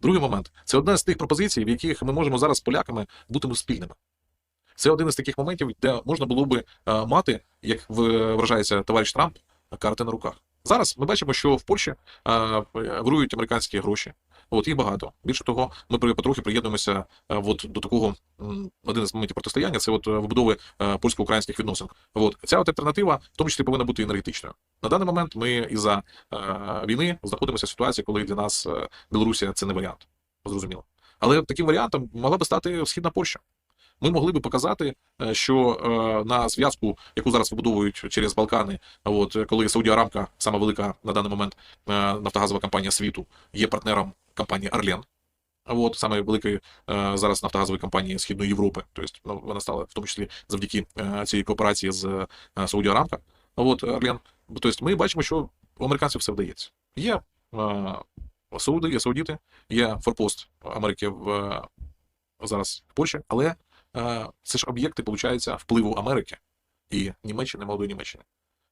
Другий момент це одна з тих пропозицій, в яких ми можемо зараз з поляками бути спільними. Це один із таких моментів, де можна було би е, мати, як вражається товариш Трамп, карти на руках. Зараз ми бачимо, що в Польщі е, вирують американські гроші. От їх багато. Більше того, ми потрохи приєднуємося е, от, до такого один із моментів протистояння це от е, вибудови е, польсько-українських відносин. От ця от альтернатива, в тому числі, повинна бути енергетичною. На даний момент ми із-за е, війни знаходимося в ситуації, коли для нас Білорусія це не варіант. Зрозуміло. Але таким варіантом могла би стати східна Польща. Ми могли би показати, що на зв'язку, яку зараз вибудовують через Балкани, от коли Саудія Арамка, сама велика на даний момент нафтогазова компанія світу, є партнером компанії Арлен. От саме великої е, зараз нафтогазової компанії Східної Європи. Тобто вона стала в тому числі завдяки е, цій кооперації з е, Саудія Арамка. От Арлен. Тобто ми бачимо, що у американців все вдається. Є е, Сауди, є Саудіти, є форпост Америки в зараз в Польщі, але це ж об'єкти, виходить, впливу Америки і Німеччини, молодої Німеччини.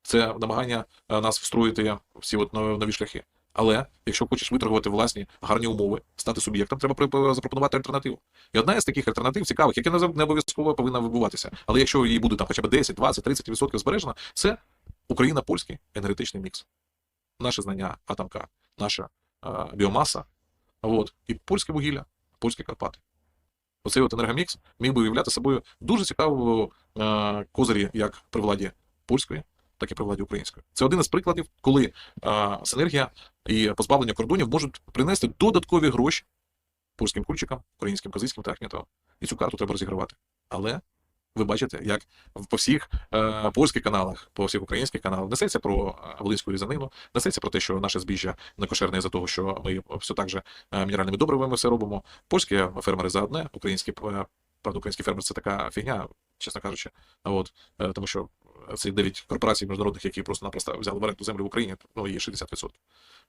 Це намагання нас встроїти всі от нові шляхи. Але якщо хочеш виторгувати власні гарні умови, стати суб'єктом, треба запропонувати альтернативу. І одна із таких альтернатив цікавих, яка не обов'язково повинна вибуватися. Але якщо її буде там хоча б 10, 20, 30 відсотків збережено, це Україна-польський енергетичний мікс. Наше знання атомка, наша е, біомаса, от, і польське вугілля, польські Карпати. Оцей от енергомікс міг би уявляти собою дуже цікаву е, козирі як при владі польської, так і при владі української. Це один із прикладів, коли е, синергія і позбавлення кордонів можуть принести додаткові гроші польським кульчикам, українським козицьким та Ахметовим. І цю карту треба розігравати. Але ви бачите, як по всіх е, польських каналах, по всіх українських каналах несеться про волинську різанину, несеться про те, що наше збіжжя не кошерне за того, що ми все так же е, мінеральними добривами все робимо. Польські фермери за одне, українські е, правда, український фермер це така фігня, чесно кажучи. От е, тому що це 9 корпорацій міжнародних, які просто-напросто взяли в оренду землю в Україні, ну є 60%.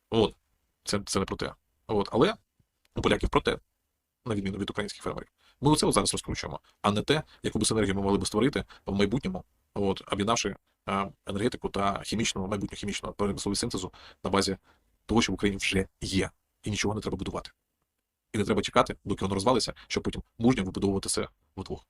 От це, це не про те. От, але у поляків про те, на відміну від українських фермерів. Ми оце от зараз розкручуємо, а не те, яку б синергію ми могли б створити в майбутньому, от, об'єднавши енергетику та хімічного, майбутнього хімічного промислового синтезу на базі того, що в Україні вже є, і нічого не треба будувати. І не треба чекати, доки воно розвалиться, щоб потім мужньо вибудовувати це вдвох.